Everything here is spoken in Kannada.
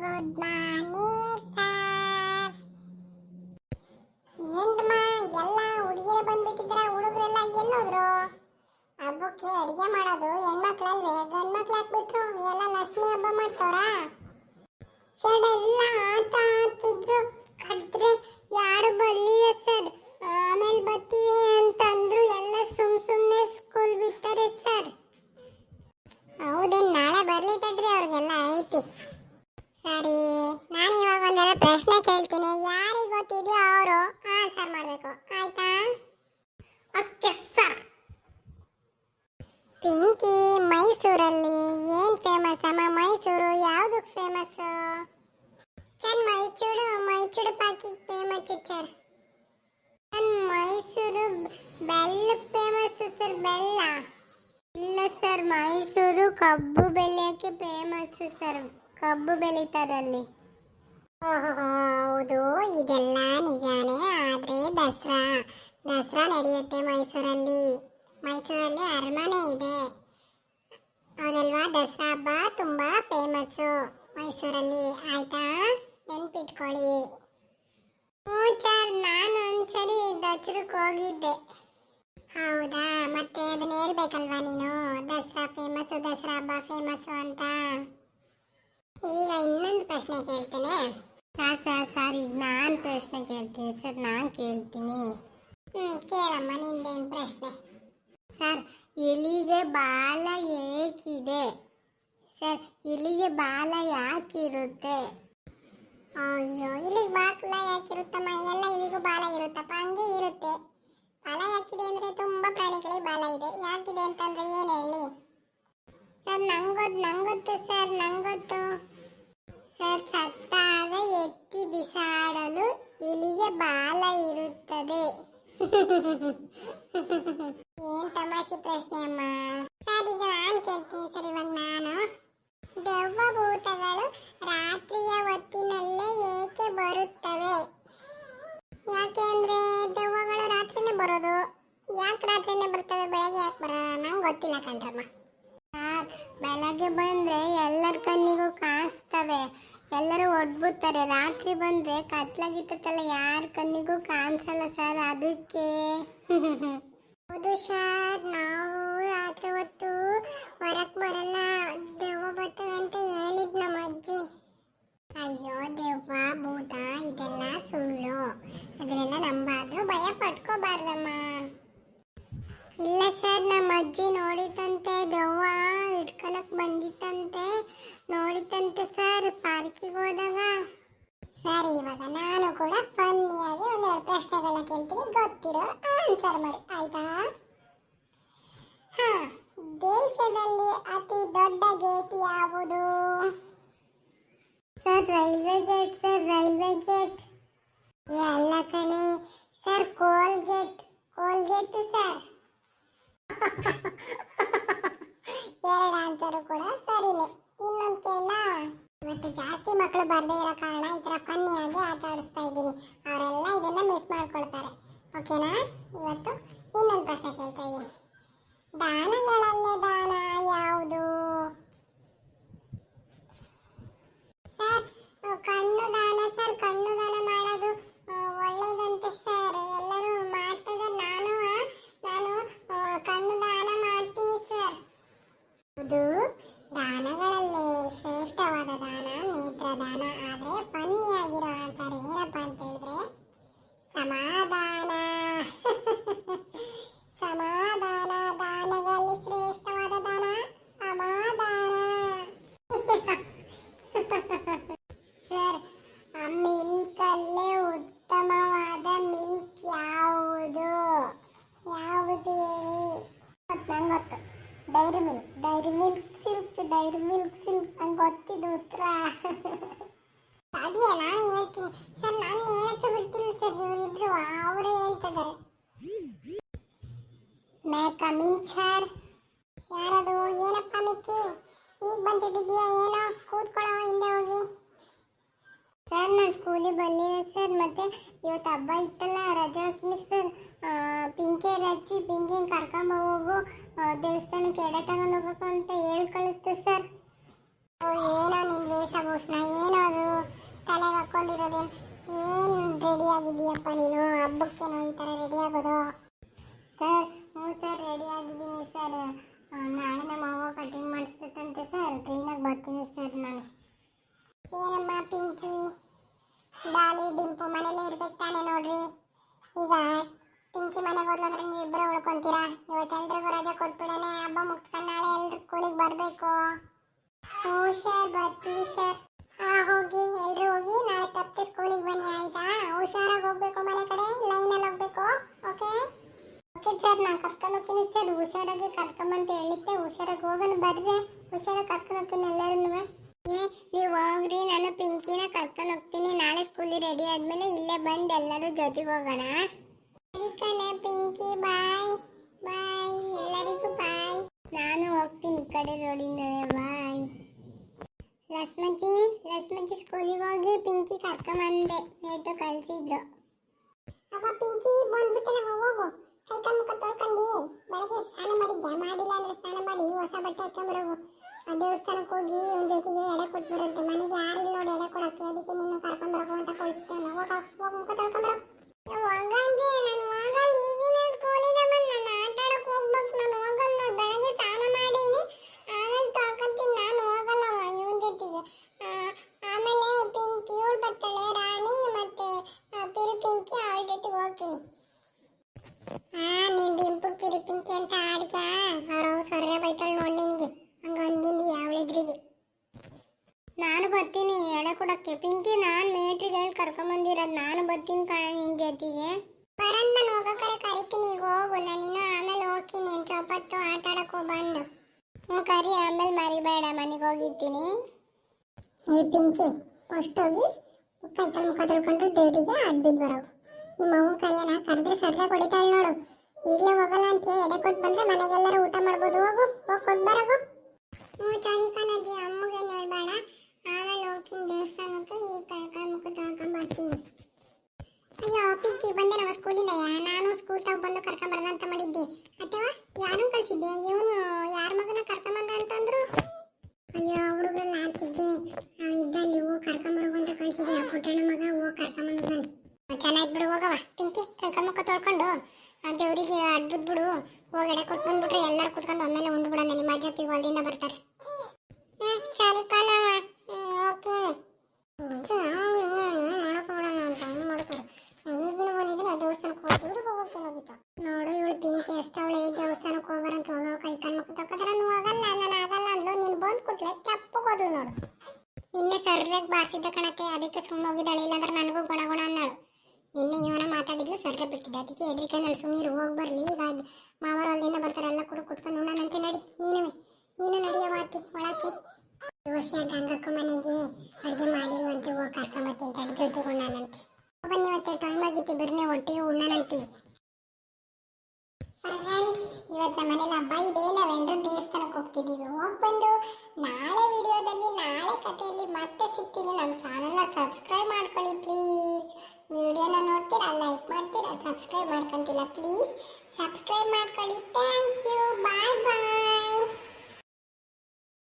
ಗುಡ್ ಮಾರ್ನಿಂಗ್ ಸರ್ ಎಲ್ಲ ಹುಡುಗಿಯರು ಬಂದ್ಬಿಟ್ಟಿದ್ರ ಹುಡುಗರೆಲ್ಲ ಎಲ್ಲೋದ್ರು ಹಬ್ಬಕ್ಕೆ ಅಡಿಗೆ ಮಾಡೋದು, ಹೆಣ್ಮಕ್ಳಲ್ವೇ? ಗಂಡ್ಮಕ್ಳು ಹಾಕ್ಬಿಟ್ರು ಎಲ್ಲ ಲಕ್ಷ್ಮಿ ಹಬ್ಬ ಮಾಡ್ತಾರಾ ಸರ್ ಆಟ ಆಡ್ತಿದ್ರು. ಯಾರು ಬರಲಿಲ್ಲ ಸರ್. ಆಮೇಲೆ ಬರ್ತೀವಿ ಅಂತಂದ್ರು ಎಲ್ಲ ಸುಮ್ ಸುಮ್ಮನೆ ಸ್ಕೂಲ್ ಬಿಡ್ತಾರೆ ಸರ್. ಹೌದೇನು, ನಾಳೆ ಬರಲಿ ತಡ್ರಿ ಅವ್ರಿಗೆಲ್ಲ, ಐತಿ. ಸರಿ, ನಾನು ಇವಾಗ ಒಂದೆಲ್ಲ ಪ್ರಶ್ನೆ ಕೇಳ್ತೀನಿ. ಯಾರಿಗೆ ಗೊತ್ತಿದೆಯೋ ಅವರು ಆನ್ಸರ್ ಮಾಡಬೇಕು. ಆಯ್ತಾ? ಓಕೆ ಸರ್ ಪಿಂಕಿ, ಮೈಸೂರಲ್ಲಿ ಏನ್ ಫೇಮಸ್ ಅಮ್ಮ? ಮೈಸೂರು ಯಾವ್ದಕ್ಕೆ ಫೇಮಸ್ ಸರ್ ಮೈಸೂರು ಮೈಸೂರು ಪಾಕಿ ಫೇಮಸ್ ಸರ್ ಚನ್ ಮೈಸೂರು ಬೆಲ್ಲ ಫೇಮಸ್ ಸರ್ ಬೆಲ್ಲ. ಇಲ್ಲ ಸರ್ ಮೈಸೂರು ಕಬ್ಬು ಬೆಳೆಯೋಕ್ಕೆ ಫೇಮಸ್ ಸರ್ ಕಬ್ಬು ಬೆಳೀತಾರಲ್ಲಿ ಹೌದು, ಇದೆಲ್ಲ ನಿಜಾನೇ, ಆದ್ರೆ ದಸರಾ. ದಸರಾ ನಡೆಯುತ್ತೆ ಮೈಸೂರಲ್ಲಿ. ಮೈಸೂರಲ್ಲಿ ಅರಮನೆ ಇದೆ. ಹೌದಲ್ವಾ? ದಸರಾ ಹಬ್ಬ ತುಂಬಾ ಫೇಮಸ್ಸು ಮೈಸೂರಲ್ಲಿ. ಆಯ್ತಾ? ನೆನ್ಪಿಟ್ಕೊಳ್ಳಿ. ಹ್ಞೂ ಸರ್ ನಾನು ಒಂದ್ಸರಿ ದಸರಕ್ಕೆ ಹೋಗಿದ್ದೆ. ಹೌದಾ? ಮತ್ತೆ ಅದನ್ನ ಹೇಳ್ಬೇಕಲ್ವಾ ನೀನು? ದಸರಾ ಫೇಮಸ್ಸು, ದಸರಾ ಹಬ್ಬ ಫೇಮಸ್ಸು ಅಂತ. ಈಗ ಇನ್ನೊಂದು ಪ್ರಶ್ನೆ ಕೇಳ್ತೇನೆ. ಸರ್ ಸರ್ ಸರ್, ಈಗ ನಾನು ಪ್ರಶ್ನೆ ಕೇಳ್ತೀನಿ ಸರ್, ನಾನು ಕೇಳ್ತೀನಿ. ಹ್ಞೂ ಕೇಳಮ್ಮ, ನಿಂದೇನು ಪ್ರಶ್ನೆ? ಸರ್ ಇಲ್ಲಿಗೆ ಬಾಲ ಏಕಿದೆ ಸರ್ ಇಲ್ಲಿಗೆ ಬಾಲ ಯಾಕಿರುತ್ತೆ? ಅಯ್ಯೋ ಇಲ್ಲಿಗೆ ಬಾಲ ಯಾಕಿರುತ್ತಮ್ಮ? ಎಲ್ಲ ಇಲ್ಲಿಗೂ ಬಾಲ ಇರುತ್ತಪ್ಪ, ಹಂಗೆ ಇರುತ್ತೆ. ಬಾಲ ಯಾಕಿದೆ ಅಂದರೆ ತುಂಬ ಪ್ರಾಣಿಗಳಿಗೆ ಬಾಲ ಇದೆ. ಯಾಕಿದೆ ಅಂತಂದರೆ ಸರ್ ನಂಗೊತ್ತು ನಂಗೊತ್ತು ಸರ್ ನಂಗೊತ್ತು. ಸರ್ ಸತ್ತಾಗ ಎತ್ತಿ ಬಿಸಾಡಲು ಇಲಿಗೆ ಬಾಲ ಇರುತ್ತದೆ. ಏನ್ ತಮಾಷೆ ಪ್ರಶ್ನೆ ಅಮ್ಮ ಸರ್ ಈಗ ನಾನು ಕೇಳ್ತೀನಿ ಸರ್ ಇವಾಗ ನಾನು ದೆವ್ವ ಭೂತಗಳು ರಾತ್ರಿಯ ಹೊತ್ತಿನಲ್ಲೇ ಏಕೆ ಬರುತ್ತವೆ ಯಾಕೆ ಅಂದ್ರೆ ದೆವ್ವಗಳು ರಾತ್ರಿನೇ ಬರೋದು ಯಾಕೆ ರಾತ್ರಿನೇ ಬರ್ತವೆ ಬೆಳಗ್ಗೆ ಯಾಕೆ ಬರ ನಂಗೆ ಗೊತ್ತಿಲ್ಲ ಕಣ್ರಮ್ಮ ಸರ್ ಬೆಳಗ್ಗೆ ಬಂದ್ರೆ ಎಲ್ಲರ ಕಣ್ಣಿಗೂ ಕಾಣಿಸ್ತವೆ. ಎಲ್ಲರೂ ಒಡ್ಬುತ್ತಾರೆ. ರಾತ್ರಿ ಬಂದ್ರೆ ಕತ್ಲಾಗಿತ್ತಲ್ಲ ಯಾರ ಕಣ್ಣಿಗೂ ಕಾಣಿಸಲ್ಲ ಸರ್ ಅದಕ್ಕೆ? ಹೌದು ಸರ್, ನಾವು ರಾತ್ರಿ ಹೊತ್ತು ಹೊರಕ್ ಬರಲ್ಲ. ದೆವ್ವ ಅಂತ ಹೇಳಿದ್ ನಮ್ಮ ಅಜ್ಜಿ ಅಯ್ಯೋ ದೆವ್ವ ಭೂತ ಇದೆಲ್ಲ ಸುಳ್ಳು ಅದನ್ನೆಲ್ಲ ನಂಬಾರ್ದು ಭಯ ಪಟ್ಕೋಬಾರ್ದಮ್ಮ ಇಲ್ಲ ಸರ್ ನಮ್ಮ ಅಜ್ಜಿ ನೋಡಿತಂತೆ ದೆವ್ವ ಹಿಡ್ಕೊಳಕ್ ಬಂದಿತ್ತಂತೆ ನೋಡಿತಂತೆ ಸರ್ ಪಾರ್ಕಿಗೆ ಹೋದಾಗ ಸರ್ ಇವಾಗ ನಾನು ಕೂಡ ಫನ್ನಿಯಾಗಿ ಒಂದೆರಡು ಪ್ರಶ್ನೆಗಳನ್ನ ಕೇಳ್ತೀನಿ. ಗೊತ್ತಿರೋ ಆನ್ಸರ್ ಮಾಡಿ ಆಯ್ತಾ? ಹಾ ದೇಶದಲ್ಲಿ ಅತಿ ದೊಡ್ಡ ಗೇಟ್ ಯಾವುದು? Sir railway gate sir railway gate sir ಕಣೆ ಸರ್ ಕೋಲ್ಗೇಟ್ ಕೋಲ್ಗೇಟ್ ಸರ್. ಎರಡು ಆನ್ಸರು ಕೂಡ ಸರಿನೇ. ಇನ್ನೊಂದು ಕೇಳ ಇವತ್ತು ಜಾಸ್ತಿ ಮಕ್ಕಳು ಬರದೇ ಇರೋ ಕಾರಣ ಈ ಥರ ಫನ್ನಿಯಾಗಿ ಆಟ ಆಡಿಸ್ತಾ ಇದ್ದೀನಿ ಅವರೆಲ್ಲ ಇದನ್ನ ಮಿಸ್ ಮಾಡ್ಕೊಳ್ತಾರೆ ಓಕೆನಾ ಇವತ್ತು ಇನ್ನೊಂದು ಪ್ರಶ್ನೆ ಕೇಳ್ತಾ ಇದ್ದೀನಿ ದಾನಗಳಲ್ಲೇ ದಾನ ಯಾವುದು ಸರ್ ಕಣ್ಣು ದಾನ ಸರ್ ಕಣ್ಣು ದಾನ ಮಾಡೋದು ಆ, ಒಳ್ಳೇದಂತೆ ಸರ್ ಎಲ್ಲರೂ ಮಾಡ್ತಿದ್ದಾರೆ ನಾನು ಆ, ನಾನು ಆ, ಕಣ್ಣು ದಾನ ಮಾಡ್ತೀನಿ ಸರ್ ಇದು ದಾನಗಳಲ್ಲೇ ಶ್ರೇಷ್ಠವಾದ ದಾನ ನೇತ್ರದಾನ ಆದ್ರೆ ಫನ್ನಿಯಾಗಿರೋ ಆನ್ಸರ್ ಏನಪ್ಪ ಅಂತ ಹೇಳಿದ್ರೆ ಸಮಾಧಾನ ಸಮಾಧಾನ ದಾನಗಳಲ್ಲಿ ಶ್ರೇಷ್ಠವಾದ ದಾನ ಸಮಾಧಾನ ಸರ್ ಆ ಮಿಲ್ಕ್ ಅಲ್ಲೇ ಉತ್ತಮವಾದ ಮಿಲ್ಕ್ ಯಾವುದು ಯಾವುದು ಹೇಳಿ ನಂಗೆ Dairy Milk Dairy Milk Silk Dairy Milk Silk ನಂಗೆ ಗೊತ್ತಿದ್ದು ಉತ್ತರ ಅದೇ ನಾನು ಹೇಳ್ತೀನಿ. ಸರ್ ನಾನು ಹೇಳಕ್ಕೆ ಬಿಟ್ಟಿಲ್ಲ ಸರ್ ಇವರಿಬ್ರು ಅವರೇ ಹೇಳ್ತಿದ್ದಾರೆ. ಮೇ ಕಮಿನ್ ಸರ್ ಯಾರದು? ಏನಪ್ಪ ಮಿಕ್ಕಿ? ಈಗ ಬಂದಿದ್ದೀಯಾ ಏನೋ? ಕೂತ್ಕೊಳ್ಳೋ ಹಿಂದೆ ಹೋಗಿ. ಸರ್ ನಾನು ಸ್ಕೂಲಿಗೆ ಬರಲಿಲ್ಲ ಸರ್ ಮತ್ತೆ ಇವತ್ತು ಹಬ್ಬ ಇತ್ತಲ್ಲ ರಜೆ ಹಾಕಿನಿ ಸರ್. ಪಿಂಕೆ ರಚ್ಚಿ ಹೋಗು ಆ, ದೇವಸ್ಥಾನಕ್ಕೆ ಎಡೆ ತಗೊಂಡು ಹೋಗ್ಬೇಕು ಅಂತ ಹೇಳಿ ಕಳಿಸ್ತು ಸರ್ ಏನೋ ನಿನ್ ವೇಷಭೂಷಣ ಏನೋ ಅದು ಇರೋದು ಏನು ರೆಡಿ ಆಗಿದೀಯಪ್ಪ ನೀನು? ಹಬ್ಬಕ್ಕೇನೋ ಈ ಥರ ರೆಡಿ ಆಗೋದು. ಸರ್, ಹ್ಞೂ ಸರ್ ರೆಡಿ ಆಗಿದ್ದೀನಿ ಸರ್ ಆ, ನಾಳೆ ನಮ್ಮ ಅವ್ವ ಕಟಿಂಗ್ ಮಾಡಿಸ್ತಂತೆ ಸರ್ ಕ್ಲೀನಾಗಿ ಬರ್ತೀನಿ ಸರ್ ನಾನು ಏನಮ್ಮ ಪಿಂಕಿ ಡಾಲಿ ಡಿಂಪು ಮನೇಲೇ ಇರ್ಬೇಕು ತಾನೇ ನೋಡ್ರಿ ಈಗ ಪಿಂಕಿ ಮನೆಗೆ ಹೋದ್ಲಂದ್ರೆ ನೀವು ಇಬ್ಬರು ಉಳ್ಕೊಂತೀರಾ ಇವತ್ತೆಲ್ರಿಗೂ ರಜೆ ಕೊಟ್ಬಿಡೋಣ ಹಬ್ಬ ಮುಗ್ಸ್ಕೊಂಡು ನಾಳೆ ಎಲ್ಲರೂ ಸ್ಕೂಲಿಗೆ ಬರಬೇಕು. ಹ್ಞೂ ಸರ್ ಬರ್ತೀವಿ ಸರ್ ಹಾಂ, ಹೋಗಿ ಎಲ್ಲರೂ ಹೋಗಿ ನಾಳೆ ತಪ್ಪದೆ ಸ್ಕೂಲಿಗೆ ಬನ್ನಿ, ಆಯ್ತಾ? ಹುಷಾರಾಗಿ ಹೋಗ್ಬೇಕು ಮನೆ ಕಡೆ ಲೈನಲ್ಲಿ ಹೋಗ್ಬೇಕು ಓಕೆ ಓಕೆ ಸರ್ ನಾನು ಕರ್ಕೊಂಡು ಹೋಗ್ತೀನಿ ಸರ್ ಹುಷಾರಾಗಿ ಕರ್ಕೊಂಬಂತ ಹೇಳಿದ್ದೆ, ಹುಷಾರಾಗಿ ಹೋಗೋಣ, ಬರ್ರಿ. ಹುಷಾರಾಗಿ ಕರ್ಕೊಂಡು ಹೋಗ್ತೀನಿ ಎಲ್ಲರೂ ಏ, ನೀವು ಹೋಗ್ರಿ, ನಾನು ಪಿಂಕಿನ ಕರ್ಕೊಂಡು ಹೋಗ್ತೀನಿ. ನಾಳೆ ಸ್ಕೂಲಿಗೆ ರೆಡಿ ಆದಮೇಲೆ ಇಲ್ಲೇ ಬಂದು ಎಲ್ಲರೂ ಜೊತೆಗೆ ಹೋಗೋಣ. ಅದಕ್ಕೆ ಪಿಂಕಿ ಬಾಯ್ ಬಾಯ್ ಎಲ್ಲರಿಗೂ ನಾನು ಹೋಗ್ತೀನಿ ಈ ಕಡೆ ರೋಡಿಂದಲೇ ಬಾಯ್. ಲಸ್ಮಜ್ಜಿ ಲಸ್ಮಜ್ಜಿ ಸ್ಕೂಲಿಗೆ ಹೋಗಿ ಪಿಂಕಿ ಕರ್ಕೊಂಬಂದೆ ನೇಟು ಕಳಿಸಿದ್ರು. ಅವ ಪಿಂಕಿ ಬಂದ್ಬಿಟ್ಟೆ ನಾವು ಹೋಗು ಕೈ ಮುಖ ತೊಳ್ಕೊಂಡು, ಬೆಳಗ್ಗೆ ಸ್ನಾನ ಮಾಡಿದ್ದೆ. ಮಾಡಿಲ್ಲ ಅಂದ್ರೆ ಸ್ನಾನ ಮಾಡಿ, ಹೊಸ ಬಟ್ಟೆ ಹಾಕೊಂಬರೋಗು ಆ ದೇವಸ್ಥಾನಕ್ಕೆ ಹೋಗಿ ಅವನ ಜೊತೆಗೆ ಎಡೆ ಕೊಟ್ಬಿಡುತ್ತೆ ಮನೆಗೆ ಯಾರಿಲ್ಲ ನೋಡಿ ಎಡೆ ಕೊಡಕ್ಕೆ ಅದಕ್ಕೆ ನಿನ್ನ ಕರ್ಕೊಂಬರೋಗು ಅಂತ ಕಳಿಸ್ತೇನೆ ಹೋಗ ಹೋಗಿ ಮುಖ ತೊಳ್ಕೊಂಬರೋ ಹೋಗಂಗೆ ನಾನು ಹೋಗಲ್ಲ ಈಗಿನ ಸ್ಕೂಲಿಂದ ಬಂದು ನಾನು ಆಟ ಆಡಕ್ಕೆ ಹೋಗ್ಬೇಕು ನಾನು ಹೋಗಲ್ಲ ನೋಡಿ ಬೆಳಗ್ಗೆ ಸ್ನಾನ ಮಾಡೀನಿ ಆಮೇಲೆ ತೊಳ್ಕೊಂತೀನಿ ನಾನು ಹೋಗಲ್ಲ ಇವನ ಜೊತೆಗೆ ಆ, ಆಮೇಲೆ ಪಿಂಕಿ ಇವಳು ಬರ್ತಾಳೆ ರಾಣಿ ಮತ್ತೆ ಆ, ಪಿರು ಪಿಂಕಿ ಅವಳ ಜೊತೆಗೆ ಹೋಗ್ತೀನಿ ಆ ನೀನ್ ಡಿಂಪು ಪಿರು ಪಿಂಕಿ ಅಂತ ಆಡ್ಕ ಅವ್ರ ಸೊರ್ರೆ ಬೈತಾಳೆ ನೋಡಿ ನಿನಗೆ ಹಂಗ ಅಂದಿನಿ ಅವಳಿದ್ರಿಗೆ ನಾನು ಬರ್ತೀನಿ ಎಡೆ ಕೊಡಕ್ಕೆ ಪಿಂಕಿ ನಾನು ಮೇಟ್ರಿಗೆ ಹೇಳಿ ಕರ್ಕೊಂಬಂದಿರೋದು ನಾನು ಬರ್ತೀನಿ ಕಣ ನಿನ್ ಜೊತೆಗೆ. ಬರನ್ ನಾನು ಹೋಗಕ್ಕಾರೆ ಕರಿತೀನಿ, ಈಗ ಹೋಗು ನಾನಿನ್ನ ಆಮೇಲೆ ಹೋಗ್ತೀನಿ ಅಂತ ಹೊತ್ತು ಆಟ ಬಂದು. ಹ್ಞೂ ಕರಿ, ಆಮೇಲೆ ಮರಿಬೇಡ, ಮನೆಗೆ ಹೋಗಿರ್ತೀನಿ. ಈ ಪಿಂಕಿ ಫಸ್ಟ್ ಹೋಗಿ ಕೈ ಕಾಲು ಮುಖ ತೊಳ್ಕೊಂಡು ದೇವರಿಗೆ ಅಡ್ಬಿದ್ದು ಬರೋ. ನಿಮ್ಮ ಅವ್ವ ಕರಿಯನ ಕರೆದ್ರೆ ಸರಿಯಾಗಿ ಹೊಡಿತಾಳೆ ನೋಡು. ಈಗಲೇ ಹೋಗಲ್ಲ ಅಂತ ಎಡೆ ಕೊಟ್ಟು ಬಂದ್ರೆ ಮನೆಗೆಲ್ಲರೂ ಊಟ ಮಾಡ್ಬೋದು. ಹೋಗು, ಹೋಗಿ ಕೊಟ್ಟು ಬರೋಗು ಹ್ಞೂ ಸರಿ ಕಣಜ್ಜಿ ಅಮ್ಮಗೇನು ಹೇಳ್ಬೇಡ. ಆಮೇಲೆ ಹೋಗ್ತೀನಿ ದೇವಸ್ಥಾನಕ್ಕೆ, ಈ ಕೈ ಕಾಲು ಮುಖ ತೊಳ್ಕೊಂಡು ಅಯ್ಯೋ, ಪಿಂಕಿ, ಬಂದೆ ನಮ್ಮ ಸ್ಕೂಲಿಂದಯ್ಯ ನಾನು ಸ್ಕೂಲ್ ತಾವ್ ಬಂದು ಕರ್ಕೊಂಬರೋಣ ಅಂತ ಮಾಡಿದ್ದೆ. ಅಥವಾ ಯಾರು ಕಳಿಸಿದ್ದೆ? ಇವನು ಯಾರ ಮಗನ ಕರ್ಕೊಂಬಂದ ಅಂತಂದ್ರು ಅಯ್ಯೋ, ಹುಡುಗರೆಲ್ಲ ಆಡ್ತಿದ್ದೆ. ಇದ್ದಲ್ಲಿ ಹೋಗಿ ಕರ್ಕೊಂಬರೋಗು ಅಂತ ಕಳಿಸಿದ್ದೆ. ಆ ಪುಟ್ಟಣ್ಣ ಮಗ ಹೋಗಿ ಕರ್ಕೊಂಬಂದು ಬನ್ನಿ ಚೆನ್ನಾಗಿ ಬಿಡು ಹೋಗವ ಪಿಂಕಿ ಮುಖ ತೊಳ್ಕೊಂಡು ದೇವರಿಗೆ ಅಡ್ಬಿದ್ ಬಿಡು. ಹೋಗಿ ಎಡೆ ಕೊಟ್ಟು ಬಂದ್ಬಿಟ್ರೆ ಎಲ್ಲರೂ ಕುತ್ಕೊಂಡು ಆಮೇಲೆ ಉಂಡು ಬಿಡೋಣ ನಿಮ್ಮ ಅಜ್ಜಪ್ಪಿ ಹೊಲದಿಂದ ಬರ್ತಾರೆ. ಹ್ಞೂ ಸರಿ ಕಣವ ಓಕೆ. ನೋಡು ಇವಳು ಪಿಂಕಿ ಎಷ್ಟವಳೆ ದೇವಸ್ಥಾನಕ್ಕೆ ಹೋಗ್ಬರಂತ ಹೋಗೋ ಕೈ ಕಣ್ಣು ಮುಖ ನೀವು ಆಗಲ್ಲ, ನಾನು ಆಗಲ್ಲ ಅಂದ್ಲು. ನೀನು ಬಂದು ಕೊಟ್ಲೆ ತಪ್ಪಗೋದು ನೋಡು. ನಿನ್ನೆ ಸರ್ರೆಗೆ ಬಾರಿಸಿದ್ದ ಕಣಕ್ಕೆ, ಅದಕ್ಕೆ ಸುಮ್ಮನೆ ಹೋಗಿದ್ದಾಳೆ, ಇಲ್ಲಾಂದ್ರೆ ನನಗೂ ಗುಣ ಗುಣ ಅಂದಾಳು. ನಿನ್ನೆ ಇವನ ಮಾತಾಡಿದ್ಲು ಸರ್ರೆ ಬಿಟ್ಟಿದ್ದೆ. ಅದಕ್ಕೆ ಎದ್ರಿಕೆ, ನಾನು ಸುಮ್ಮನೆ ಹೋಗಿ ಬರಲಿ. ಈಗ ಮಾವರ ಅಲ್ಲಿಂದ ಬರ್ತಾರೆ, ಎಲ್ಲ ಕೂಡ ಕುತ್ಕೊಂಡು ಉಣ್ಣನಂತೆ